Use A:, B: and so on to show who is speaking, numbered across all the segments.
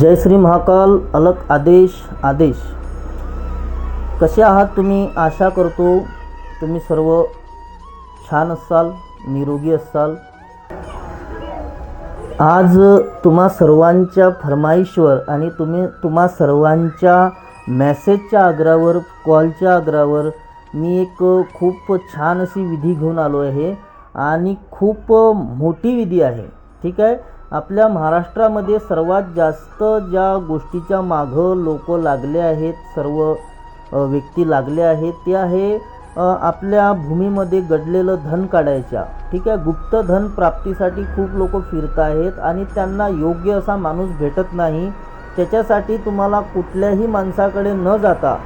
A: जय श्री महाकाल अलक आदेश आदेश. कसे आहात तुम्ही? आशा करतो तुम्ही सर्व छान असाल निरोगी असाल. आज तुम्हा सर्वांच्या फरमाईशवर आणि तुम्ही तुम्हा सर्वांच्या मॅसेजच्या आग्रावर कॉलच्या आग्रावर मी एक खूप छान अशी विधी घेऊन आलो आहे आणि खूप मोठी विधी आहे. ठीक आहे? आपल्या महाराष्ट्रामध्ये सर्वात जास्त ज्या गोष्टीच्या मागं लोक लागले आहेत सर्व व्यक्ती लागले आहेत ते आहे आपल्या भूमीमध्ये गडलेलं धन काढायच्या. ठीक आहे? गुप्त धन प्राप्तीसाठी खूप लोक फिरत आहेत आणि त्यांना योग्य असा माणूस भेटत नाही. त्याच्यासाठी तुम्हाला कुठल्याही माणसाकडे न जाता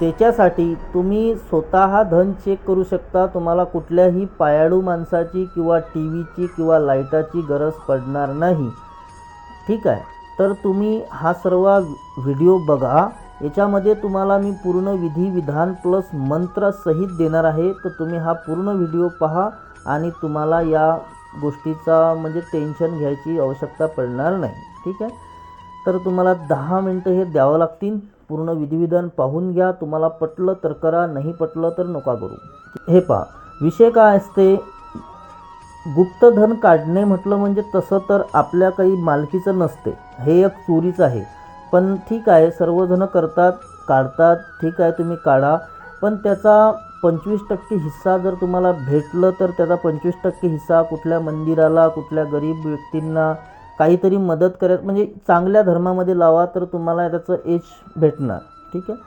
A: त्याच्यासाठी तुम्ही स्वतः धन चेक करू शकता. तुम्हाला कुठल्याही पायाळू माणसाची किंवा टी व्हीची किंवा लाईटाची गरज पडणार नाही. ठीक आहे? तर तुम्ही हा सर्व व्हिडिओ बघा. याच्यामध्ये तुम्हाला मी पूर्ण विधी विधान प्लस मंत्रसहित देणार आहे. तर तुम्ही हा पूर्ण व्हिडिओ पहा आणि तुम्हाला या गोष्टीचा म्हणजे टेन्शन घ्यायची आवश्यकता पडणार नाही. ठीक आहे? तर तुम्हाला दहा मिनटं हे द्यावं लागतील. पूर्ण विधिविधान पाहून घ्या. तुम्हाला पटलं तर करा नाही पटलं तर नका करू. हे पहा. विषय काय असते? गुप्तधन काढणे म्हटलं म्हणजे तसं तर आपल्या काही मालकीचं नसते. हे एक चोरीच आहे. पण ठीक आहे सर्वजण करतात काढतात ठीक आहे तुम्ही काढा. पण त्याचा पंचवीस टक्के हिस्सा जर तुम्हाला भेटलं तर त्याचा पंचवीस टक्के हिस्सा कुठल्या मंदिराला कुठल्या गरीब व्यक्तींना काहीतरी मदत करत म्हणजे चांगल्या धर्मामध्ये लावा तर तुम्हाला त्याचं एज भेटणार. ठीक आहे?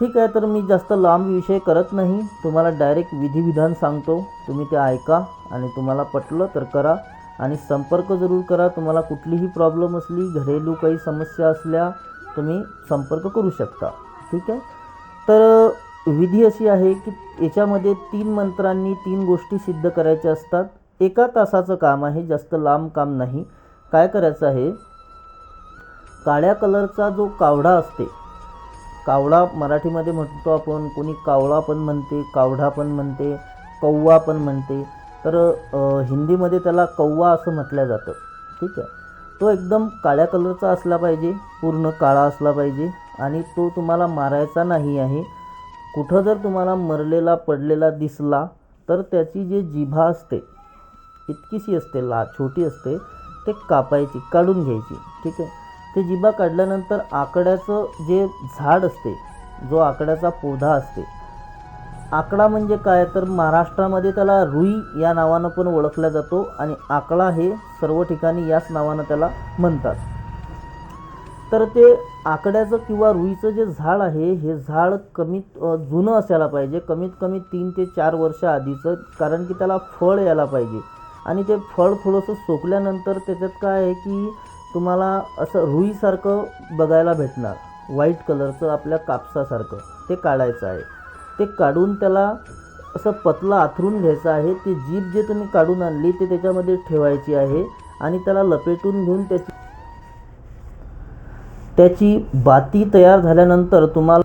A: ठीक आहे तर मी जास्त लांब विषय करत नाही. तुम्हाला डायरेक्ट विधिविधान सांगतो. तुम्ही ते ऐका आणि तुम्हाला पटलं तर करा. आणि संपर्क जरूर करा. तुम्हाला कुठलीही प्रॉब्लेम असली घरेलू काही समस्या असल्या तुम्ही संपर्क करू शकता. ठीक आहे? तर विधी अशी आहे की याच्यामध्ये तीन मंत्रांनी तीन गोष्टी सिद्ध करायच्या असतात. एका तासाचं काम आहे जास्त लांब काम नाही. काय करायचं आहे? काळ्या कलरचा जो कावडा असते कावडा मराठीमध्ये म्हणतो आपण कोणी कावळा पण म्हणते कावडा पण म्हणते कौवा पण म्हणते तर हिंदीमध्ये त्याला कौवा असं म्हटलं जातं. ठीक आहे? तो एकदम काळ्या कलरचा असला पाहिजे पूर्ण काळा असला पाहिजे आणि तो तुम्हाला मारायचा नाही आहे. कुठं जर तुम्हाला मरलेला पडलेला दिसला तर त्याची जी जिभा असते इतकीशी असते ला छोटी असते ते कापायची काढून घ्यायची. ठीक आहे? ते जिभा काढल्यानंतर आकड्याचं जे झाड असते जो आकड्याचा पोधा असते आकडा म्हणजे काय? तर महाराष्ट्रामध्ये त्याला रुई या नावानं पण ओळखला जातो आणि आकडा हे सर्व ठिकाणी याच नावानं त्याला म्हणतात. तर ते आकड्याचं किंवा रुईचं जे झाड आहे हे झाड कमीत जुनं असायला पाहिजे. कमीत कमी तीन ते चार वर्ष आधीचं कारण की त्याला फळ यायला पाहिजे. आणि ते फळ थोडंसं सोकल्यानंतर त्याच्यात काय आहे की तुम्हाला असं रुईसारखं बघायला भेटणार. व्हाईट कलरचं आपल्या कापसासारखं. ते काढायचं आहे. ते काढून त्याला असं पतला आथरून घ्यायचं आहे. ती जीभ जे तुम्ही काढून आणली ते त्याच्यामध्ये ठेवायची आहे. आणि त्याला लपेटून घेऊन त्याची त्याची बाती तयार झाल्यानंतर तुम्हाला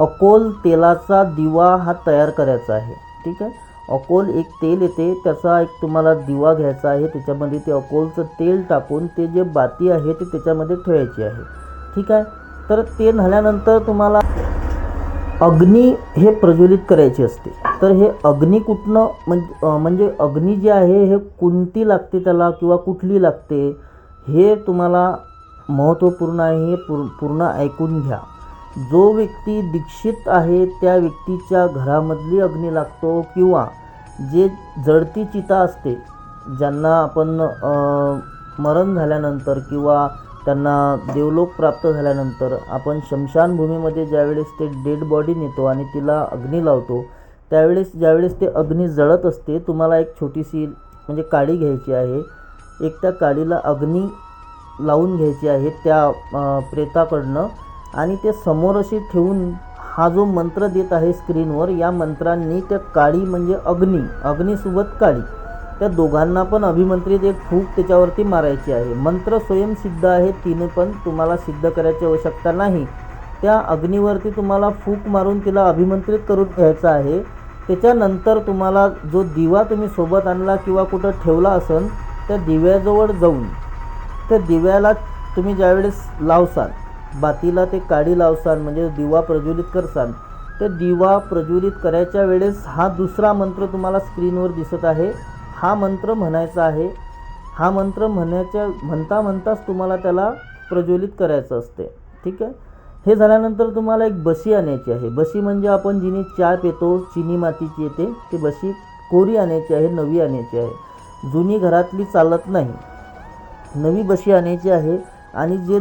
A: अकोल तेलाचा दिवा हा तयार करायचा आहे. ठीक आहे? अकोल एक तेल येते त्याचा एक तुम्हाला दिवा घ्यायचा आहे त्याच्यामध्ये ते अकोलचं तेल टाकून ते जे बाती आहे ते त्याच्यामध्ये ठेवायची आहे. ठीक आहे? तर ते झाल्यानंतर तुम्हाला अग्नी हे प्रज्वलित करायची असते. तर हे अग्नी कुठनं म्हणजे म्हणजे अग्नी जे आहे हे कोणती लागते त्याला किंवा कुठली लागते हे तुम्हाला महत्त्वपूर्ण आहे हे पूर्ण ऐकून घ्या. जो व्यक्ती दीक्षित आहे त्या व्यक्तीच्या घरामधली अग्नी लागतो किंवा जे जळती चिता असते ज्यांना आपण मरण झाल्यानंतर किंवा त्यांना देवलोक प्राप्त झाल्यानंतर आपण शमशानभूमीमध्ये ज्यावेळेस ते डेड बॉडी नेतो आणि तिला अग्नी लावतो त्यावेळेस ज्यावेळेस ते अग्नी जळत असते तुम्हाला एक छोटीशी म्हणजे काडी घ्यायची आहे. एक त्या काडीला अग्नी लावून घ्यायची आहे त्या प्रेताकडनं. आणि ते समोर अशी ठेवून हा जो मंत्र देत आहे स्क्रीनवर या मंत्रांनी त्या काळी म्हणजे अग्नी अग्नीसोबत काळी. त्या दोघांना पण अभिमंत्रित एक फूक त्याच्यावरती मारायची आहे. मंत्र स्वयंसिद्ध आहे तिने पण तुम्हाला सिद्ध करायची आवश्यकता नाही. त्या अग्नीवरती तुम्हाला फूक मारून तिला अभिमंत्रित करून घ्यायचं आहे. त्याच्यानंतर तुम्हाला जो दिवा तुम्ही सोबत आणला किंवा कुठं ठेवला असेल त्या दिव्याजवळ जाऊन त्या दिव्याला तुम्ही ज्यावेळेस लावसाल बातीला ते काडी लावसाल म्हणजे दिवा प्रज्वलित करसाल तर दिवा प्रज्वलित करायच्या वेळेस हा दुसरा मंत्र तुम्हाला स्क्रीनवर दिसत आहे. हा मंत्र म्हणायचा आहे. हा मंत्र म्हणायच्या म्हणता म्हणताच तुम्हाला त्याला प्रज्वलित करायचं असते. ठीक आहे? हे झाल्यानंतर तुम्हाला एक बशी आणायची आहे. बशी म्हणजे आपण जिने चहा पितो चिनी मातीची येते ती बशी कोरी आणायची आहे नवी आणायची आहे. जुनी घरातली चालत नाही. नवी बशी आणायची आहे आणि जे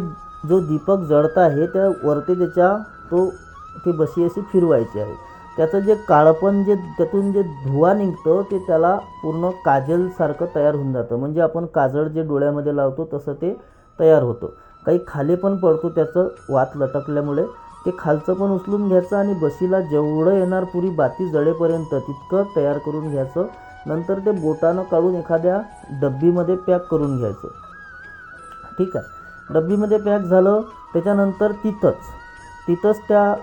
A: जो दीपक जळत आहे त्या वरती त्याच्या तो ती बशी अशी फिरवायची आहे. त्याचं जे काळपण जे त्यातून जे धुवा निघतं ते त्याला पूर्ण काजलसारखं तयार होऊन जातं. म्हणजे आपण काजळ जे डोळ्यामध्ये लावतो तसं ते तयार होतं. काही खाली पण पडतो त्याचं वात लटकल्यामुळे. ते खालचं पण उचलून घ्यायचं आणि बशीला जेवढं येणार पुरी बाती जळेपर्यंत तितकं तयार करून घ्यायचं. नंतर ते बोटानं काढून एखाद्या डब्बीमध्ये पॅक करून घ्यायचं. ठीक आहे? डब्बीमध्ये पॅक झालं त्याच्यानंतर तिथंच तिथंच त्या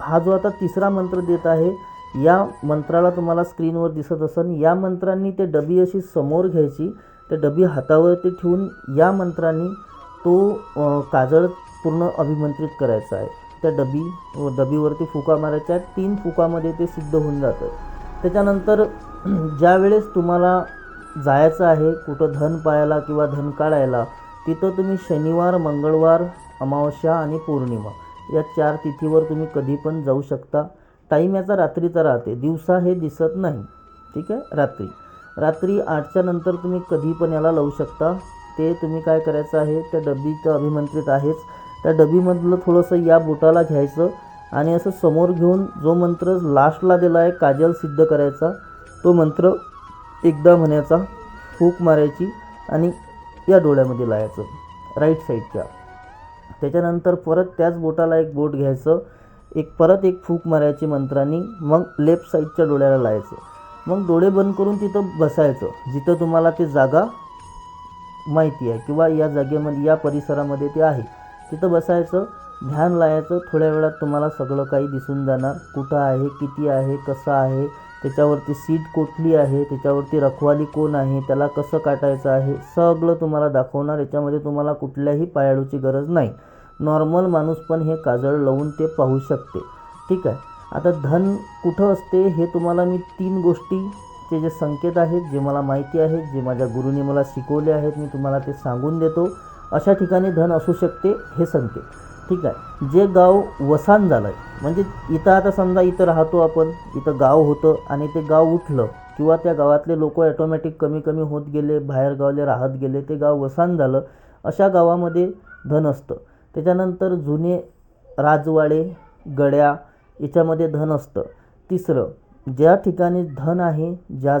A: हा जो आता तिसरा मंत्र देत आहे या मंत्राला तुम्हाला स्क्रीनवर दिसत असेल या मंत्रांनी ते डबी अशी समोर घ्यायची ते डबी हातावरती ठेवून या मंत्रांनी तो काजळ पूर्ण अभिमंत्रित करायचा आहे. त्या डबी डबीवरती फुका मारायच्या तीन फुकामध्ये ते सिद्ध होऊन जातं. त्याच्यानंतर ज्यावेळेस तुम्हाला जायचं आहे कुठं धन पाहायला किंवा धन काढायला तिथं तुम्ही शनिवार मंगळवार अमावस्या आणि पौर्णिमा या चार तिथीवर तुम्ही कधी पण जाऊ शकता. टाईम याचा रात्रीचा राहते. दिवसा हे दिसत नाही. ठीक आहे? रात्री. रात्री आठच्या नंतर तुम्ही कधी पण याला लावू शकता. ते तुम्ही काय करायचं आहे? त्या डबीचं अभिमंत्रित आहेच. त्या डबीमधलं थोडंसं या बोटाला घ्यायचं आणि असं समोर घेऊन जो मंत्र लास्टला दिला आहे काजल सिद्ध करायचा तो मंत्र एकदा म्हणायचा फूक मारायची आणि या डोळ्यामध्ये लावायचं राईट साईडच्या त्याच्यानंतर परत त्याच बोटाला एक बोट घ्यायचं. एक परत एक फूक मारायची मंत्राने मग लेफ्ट साईडच्या डोळ्याला लावायचं मग डोळे बंद करून तिथं बसायचं. जिथं तुम्हाला ते जागा माहिती आहे किंवा या जागेमध्ये या परिसरामध्ये ते आहे. तिथं बसायचं ध्यान लावायचं थोड्या वेळात तुम्हाला सगळं काही दिसून जाणार. कुठं आहे किती आहे कसं आहे त्याच्यावरती सीट कुठली आहे त्याच्यावरती रखवाली कोण आहे त्याला कसं काटायचं आहे सगळं तुम्हाला दाखवणार याच्यामध्ये तुम्हाला कुठल्याही पायाळूची गरज नाही. नॉर्मल माणूस पण हे काजळ लावून ते पाहू शकते. ठीक आहे? आता धन कुठं असते हे तुम्हाला मी तीन गोष्टीचे जे संकेत आहेत जे मला माहिती आहेत जे माझ्या गुरुने मला शिकवले आहेत मी तुम्हाला ते सांगून देतो. अशा ठिकाणी धन असू शकते हे संकेत. ठीक आहे. जे गाव वसान झालं आहे म्हणजे इथं आता समजा इथं राहतो आपण इथं गाव होतं आणि ते गाव उठलं किंवा त्या गावातले लोक ॲटोमॅटिक कमी कमी होत गेले बाहेर गावले राहत गेले ते गाव वसान झालं अशा गावामध्ये धन असतं. त्याच्यानंतर जुने राजवाडे गड्या याच्यामध्ये धन असतं. तिसरं ज्या ठिकाणी धन आहे ज्या